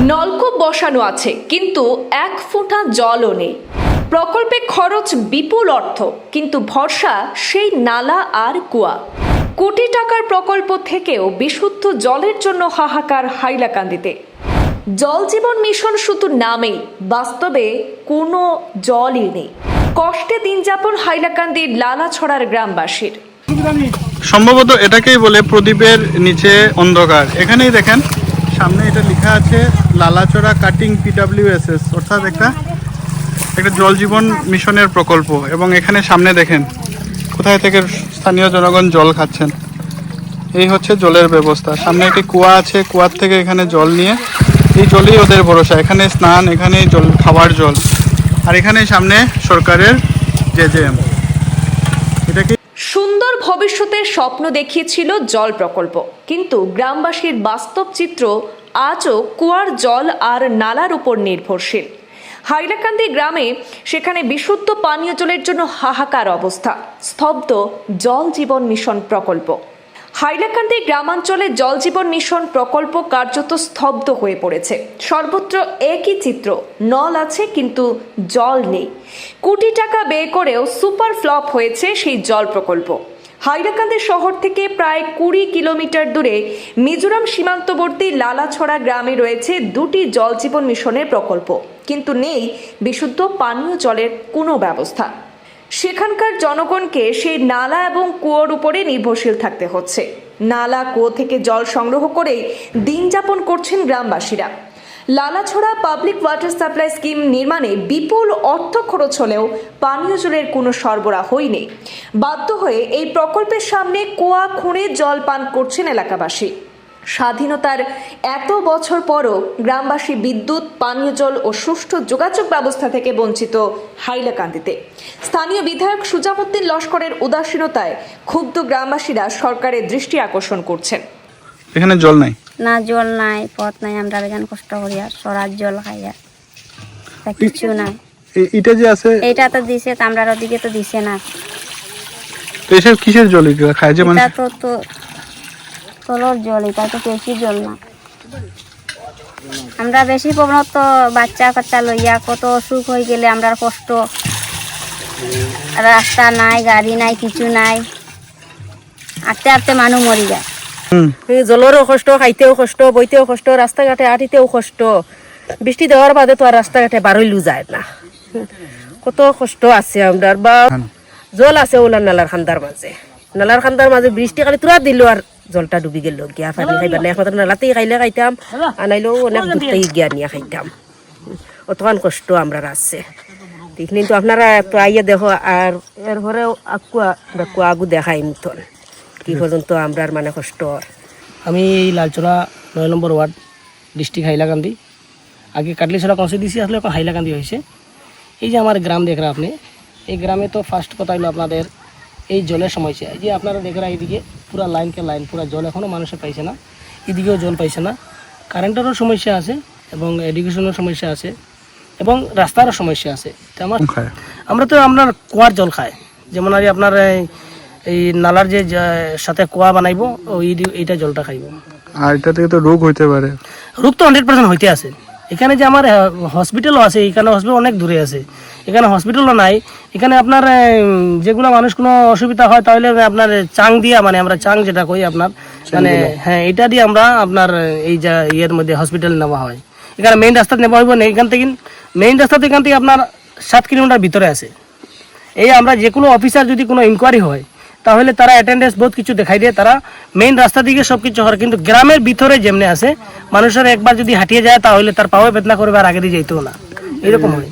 নলকূপ বসানো আছে, কিন্তু এক ফোঁটা জলও নেই। প্রকল্পে খরচ বিপুল অর্থ, কিন্তু ভরসা সেই নালা আর কুয়া। কোটি টাকার প্রকল্প থেকেও বিশুদ্ধ জলের জন্য হাহাকার হাইলাকান্দিতে। জল জীবন মিশন শুধু নামেই, বাস্তবে কোনো জলই নেই। কষ্টে দিন যাপন হাইলাকান্দির লালাছড়ার গ্রামবাসীর। সম্ভবত এটাকেই বলে প্রদীপের নিচে অন্ধকার। এখানেই দেখেন, সামনে এটা লেখা আছে লালাচড়া কাটিং পিডাব্লিউএসএস, অর্থাৎ একটা একটা জল জীবন মিশনের প্রকল্প। এবং এখানে সামনে দেখেন, কোথায় থেকে স্থানীয় জনগণ জল খাচ্ছেন। এই হচ্ছে জলের ব্যবস্থা। সামনে একটি কুয়া আছে, কুয়ার থেকে এখানে জল নিয়ে এই জলই ওদের ভরসা। এখানে স্নান এখানে জল খাবার জল। আর এখানে সামনে সরকারের জেজেএম। সুন্দর ভবিষ্যতের স্বপ্ন দেখিয়েছিল জল প্রকল্প। কিন্তু গ্রামবাসীর বাস্তব চিত্র আজও কুয়ার জল আর নালার উপর নির্ভরশীল। হাইলাকান্দি গ্রামে সেখানে বিশুদ্ধ পানীয় জলের জন্য হাহাকার অবস্থা। স্তব্ধ জল জীবন মিশন প্রকল্প। হাইলাকান্দি গ্রামাঞ্চলে জল জীবন মিশন প্রকল্প কার্যত স্তব্ধ হয়ে পড়েছে। সর্বত্র একই চিত্র, নল আছে কিন্তু জল নেই। কোটি টাকা ব্যয় করেও সুপার ফ্লপ হয়েছে সেই জল প্রকল্প। হাইলাকান্দি শহর থেকে প্রায় কুড়ি কিলোমিটার দূরে মিজোরাম সীমান্তবর্তী লালাছড়া গ্রামে রয়েছে দুটি জল জীবন মিশনের প্রকল্প। কিন্তু নেই বিশুদ্ধ পানীয় জলের কোনো ব্যবস্থা। সেখানকার জনগণকে সেই নালা এবং কুয়োর উপরে নির্ভরশীল থাকতে হচ্ছে। নালা, কুয়ো থেকে জল সংগ্রহ করেই দিন যাপন করছেন গ্রামবাসীরা। Lalachhara public water supply scheme নির্মাণে বিপুল অর্থ খরচ হলেও পানীয় জলের কোনো সরবরাহই নেই। বাধ্য হয়ে এই প্রকল্পের সামনে কুয়া, খুঁড়ে জল পান করছেন এলাকাবাসী। স্বাধীনতার এত বছর পরও গ্রামবাসী বিদ্যুৎ পানীয় জল ও সুষ্ঠু যোগাযোগ ব্যবস্থা থেকে বঞ্চিত হাইলাকান্দিতে। স্থানীয় বিধায়ক সুজামুদ্দিন লস্করের উদাসীনতায় ক্ষুব্ধ গ্রামবাসীরা সরকারের দৃষ্টি আকর্ষণ করছেন। এখানে জল নাই? না জল নাই পথ নাই আমরা এখানে কষ্ট করি আর সরার জল খাই আর। তা কিছু নাই। এটা যে আছে এইটা তো দিছে আমরা ওদিকে তো দিছে না। তো এসব কিসের জল এগুলো? খায় যে মানে এটা তো তো তলর জল এটা তো বেশি জল না। আমরা বেশি প্রবণ তো বাচ্চা কাচ্চা লইয়া কত অসুখ হয়ে গেলে আমরা কষ্ট। রাস্তা নাই গাড়ি নাই কিছু নাই। আটতে আটতে মানুষ মরি যায়। হুম। জলেরও কষ্ট খাইতেও কষ্ট বইতেও কষ্ট রাস্তাঘাটে আটিতেও কষ্ট। বৃষ্টি দেওয়ার বাদে তো আর রাস্তাঘাটে বারইলু যায় না। কত কষ্ট আছে আমরা বা জল আছে ওলার নালার খান্দার মাঝে নালার খান্দার মাঝে বৃষ্টি খালি তুরা দিল আর জলটা ডুবি গেল। গিয়া পানি খাইবার না একমাত্র নালাতেই খাইলে খাইতাম, আনাইলেও অনেক দূরতেই গিয়া নিয়ে খাইতাম। অতখান কষ্ট আমরা আছে। কিন্তু আপনারা তো আইয়া দেখো আর এরপরেও আকুয়া কুয়া আগু দেখাই মতন কি পর্যন্ত আমরা মানে কষ্ট। আমি এই লালচড়া নয় নম্বর ওয়ার্ড ডিস্ট্রিক্ট হাইলাকান্দি, আগে কাটলিছড়া কনস্টিটিউন্সি আসলে এখন হাইলাকান্দি হয়েছে এই যে আমার গ্রাম দেখরা আপনি, এই গ্রামে তো ফার্স্ট কথা হলো আপনাদের এই জলের সমস্যা এই যে আপনারা দেখরা এইদিকে পুরা লাইনকে লাইন পুরা জল এখনও মানুষে পাইছে না। এদিকেও জল পাইছে না। কারেন্টেরও সমস্যা আছে এবং এডুকেশনের সমস্যা আছে এবং রাস্তারও সমস্যা আছে। আমার আমরা তো আপনার কুয়ার জল খাই। যেমন আর আপনার এই- এই নালার যে যা- সাথে কুয়া বানাইবো ওই এইটা জলটা খাইব। আর এটা থেকে তো রোগ হইতে পারে। রোগ তো হান্ড্রেড পার্সেন্ট হইতে আছে। এখানে যে আমার হসপিটালও আছে এখানে হসপিটাল অনেক দূরে আছে। এখানে হসপিটালও নাই। এখানে আপনার যেগুলো মানুষ কোনো অসুবিধা হয় তাহলে আপনার চাং দিয়া মানে আমরা চাং যেটা কই আপনার মানে হ্যাঁ এটা দিয়ে আমরা আপনার এই যা ইয়ের মধ্যে হসপিটাল নেওয়া হয়। এখানে মেইন রাস্তা নেওয়া হইব না এখান থেকে মেইন রাস্তা থেকে এখান থেকে আপনার সাত কিলোমিটার ভিতরে আছে। এই আমরা যে কোনো অফিসার যদি কোনো ইনকোয়ারি হয় তাহলে তারা অ্যাটেন্ডেন্স বহুত কিছু দেখাই দিয়ে তারা মেইন রাস্তা দিকে সব কিছু হয় কিন্তু গ্রামের ভিতরে যেমনি আছে, মানুষের একবার যদি হাঁটিয়ে যায়, তাহলে তার পাওয়া বেদনা করবে আর আগে দিয়ে যেতেও না। এরকম হয়।